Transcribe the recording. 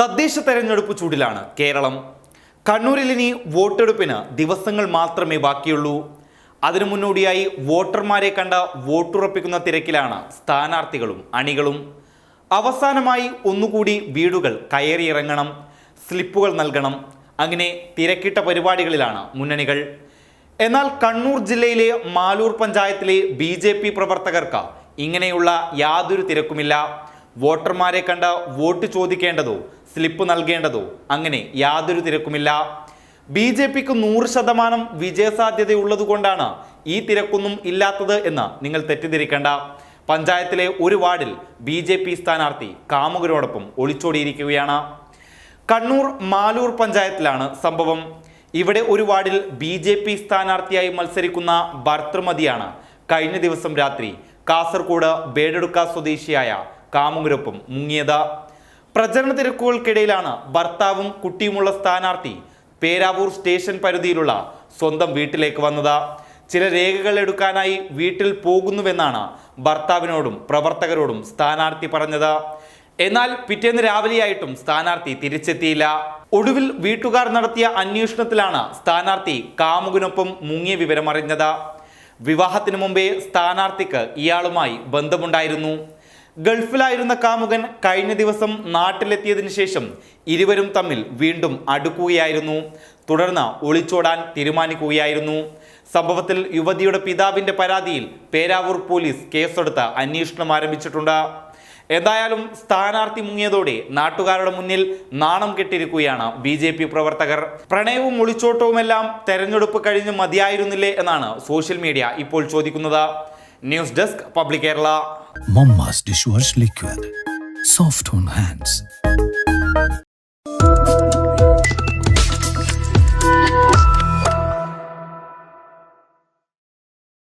തദ്ദേശ തെരഞ്ഞെടുപ്പ് ചൂടിലാണ് കേരളം. കണ്ണൂരിൽ ഇനി വോട്ടെടുപ്പിന് ദിവസങ്ങൾ മാത്രമേ ബാക്കിയുള്ളൂ. അതിനു മുന്നോടിയായി വോട്ടർമാരെ കണ്ട വോട്ടുറപ്പിക്കുന്ന തിരക്കിലാണ് സ്ഥാനാർത്ഥികളും അണികളും. അവസാനമായി ഒന്നുകൂടി വീടുകൾ കയറിയിറങ്ങണം സ്ലിപ്പുകൾ നൽകണം. അങ്ങനെ തിരക്കിട്ട പരിപാടികളിലാണ് മുന്നണികൾ. എന്നാൽ കണ്ണൂർ ജില്ലയിലെ മാലൂർ പഞ്ചായത്തിലെ ബി പ്രവർത്തകർക്ക് ഇങ്ങനെയുള്ള യാതൊരു തിരക്കുമില്ല. വോട്ടർമാരെ കണ്ട വോട്ട് ചോദിക്കേണ്ടതോ സ്ലിപ്പ് നൽകേണ്ടതോ അങ്ങനെ യാതൊരു തിരക്കുമില്ല. ബി ജെ പിക്ക് നൂറ് ശതമാനം വിജയസാധ്യതയുള്ളതുകൊണ്ടാണ് ഈ തിരക്കൊന്നും ഇല്ലാത്തത് എന്ന് നിങ്ങൾ തെറ്റിദ്ധരിക്കേണ്ട. പഞ്ചായത്തിലെ ഒരു വാർഡിൽ ബി ജെ പി സ്ഥാനാർത്ഥി കാമുകരോടൊപ്പം ഒളിച്ചോടിയിരിക്കുകയാണ്. കണ്ണൂർ മാലൂർ പഞ്ചായത്തിലാണ് സംഭവം. ഇവിടെ ഒരു വാർഡിൽ ബി ജെ പി സ്ഥാനാർത്ഥിയായി മത്സരിക്കുന്ന ഭർത്തൃമതിയാണ് കഴിഞ്ഞ ദിവസം രാത്രി കാസർഗോഡ് ബേഡെടുക്ക സ്വദേശിയായ കാമുകരൊപ്പം മുങ്ങിയത്. പ്രചരണ തിരക്കുകൾക്കിടയിലാണ് ഭർത്താവും കുട്ടിയുമുള്ള സ്ഥാനാർത്ഥി പേരാവൂർ സ്റ്റേഷൻ പരിധിയിലുള്ള സ്വന്തം വീട്ടിലേക്ക് വന്നത്. ചില രേഖകൾ എടുക്കാനായി വീട്ടിൽ പോകുന്നുവെന്നാണ് ഭർത്താവിനോടും പ്രവർത്തകരോടും സ്ഥാനാർത്ഥി പറഞ്ഞത്. എന്നാൽ പിറ്റേന്ന് രാവിലെയായിട്ടും സ്ഥാനാർത്ഥി തിരിച്ചെത്തിയില്ല. ഒടുവിൽ വീട്ടുകാർ നടത്തിയ അന്വേഷണത്തിലാണ് സ്ഥാനാർത്ഥി കാമുകനൊപ്പം മുങ്ങിയ വിവരമറിഞ്ഞത്. വിവാഹത്തിനു മുമ്പേ സ്ഥാനാർത്ഥിക്ക് ഇയാളുമായി ബന്ധമുണ്ടായിരുന്നു. ഗൾഫിലായിരുന്ന കാമുകൻ കഴിഞ്ഞ ദിവസം നാട്ടിലെത്തിയതിനു ശേഷം ഇരുവരും തമ്മിൽ വീണ്ടും അടുക്കുകയായിരുന്നു. തുടർന്ന് ഒളിച്ചോടാൻ തീരുമാനിക്കുകയായിരുന്നു. സംഭവത്തിൽ യുവതിയുടെ പിതാവിന്റെ പരാതിയിൽ പേരാവൂർ പോലീസ് കേസെടുത്ത് അന്വേഷണം ആരംഭിച്ചിട്ടുണ്ട്. എന്തായാലും സ്ഥാനാർത്ഥി മുങ്ങിയതോടെ നാട്ടുകാരുടെ മുന്നിൽ നാണം കെട്ടിരിക്കുകയാണ് ബി ജെ പി പ്രവർത്തകർ. പ്രണയവും ഒളിച്ചോട്ടവുമെല്ലാം തെരഞ്ഞെടുപ്പ് കഴിഞ്ഞ് മതിയായിരുന്നില്ലേ എന്നാണ് സോഷ്യൽ മീഡിയ ഇപ്പോൾ ചോദിക്കുന്നത്. News desk public Kerala. Momma's dishwash liquid. Soft on hands.